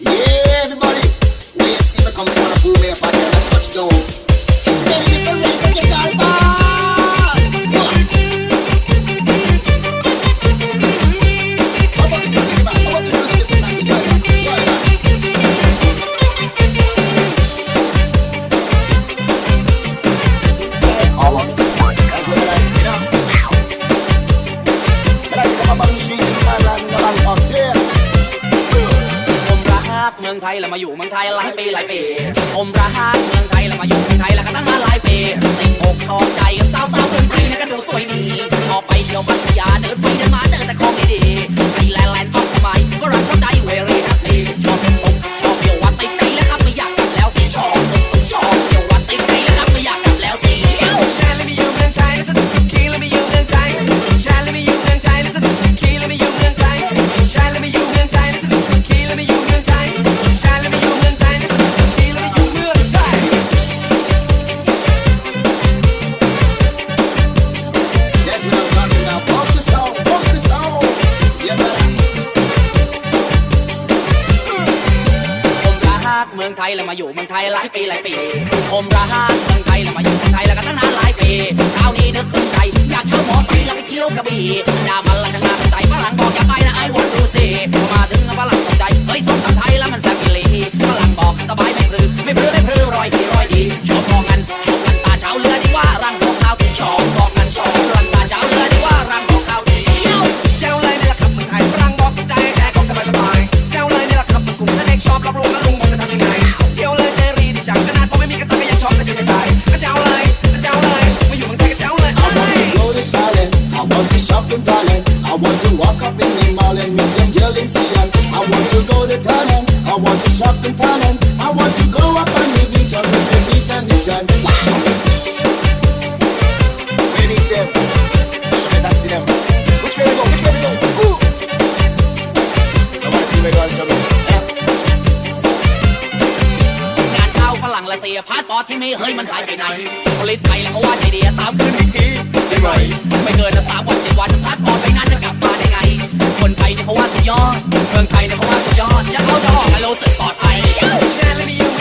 Yeah. องไทยแล้วมาอยู่เมืองไทยหลายปีหลายปี ผมรักเมืองไทยแล้วมาอยู่เมืองไทยแล้วก็ตั้งมาหลายปีติดอกชอบใจสาวสาวเมืองไทยนะก็ดูสวยดีออกไปเที่ยวพัทยาเดินไปเดินมาเจอแต่ของดี เมืองไทยแล้วมาอยู่เมืองไทยหลายปีหลายปีผมรักเมืองไทยแล้วมาอยู่เมืองไทยแล้วก็ตั้งนานหลายปีคราวนี้นึกถึงใจอยากเช่าหมอไซค์แล้วไปเที่ยวกระบี่ดามันละจังงานใจฝรั่ง I want to shop in Thailand. I want to walk up in the mall and meet them girl in Siam. I want to go to Thailand. I want to shop in Thailand. I want to go up on the beach on the beach and the sand. Where is them? Should I taxi them? Which way to go? Which way to go? Ooh. I wanna see where you're going. ฝรั่งละเสียพาสปอร์ตที่มีเฮ้ยมันหายไปไหนผลิตไทยแล้วเขาว่าใจเดียตามคืนให้ เมืองไทยเนี่ยเพราะว่าสุดยอดยัดเขาจะออกไฮโลสุดปลอดภัยแชร์และมี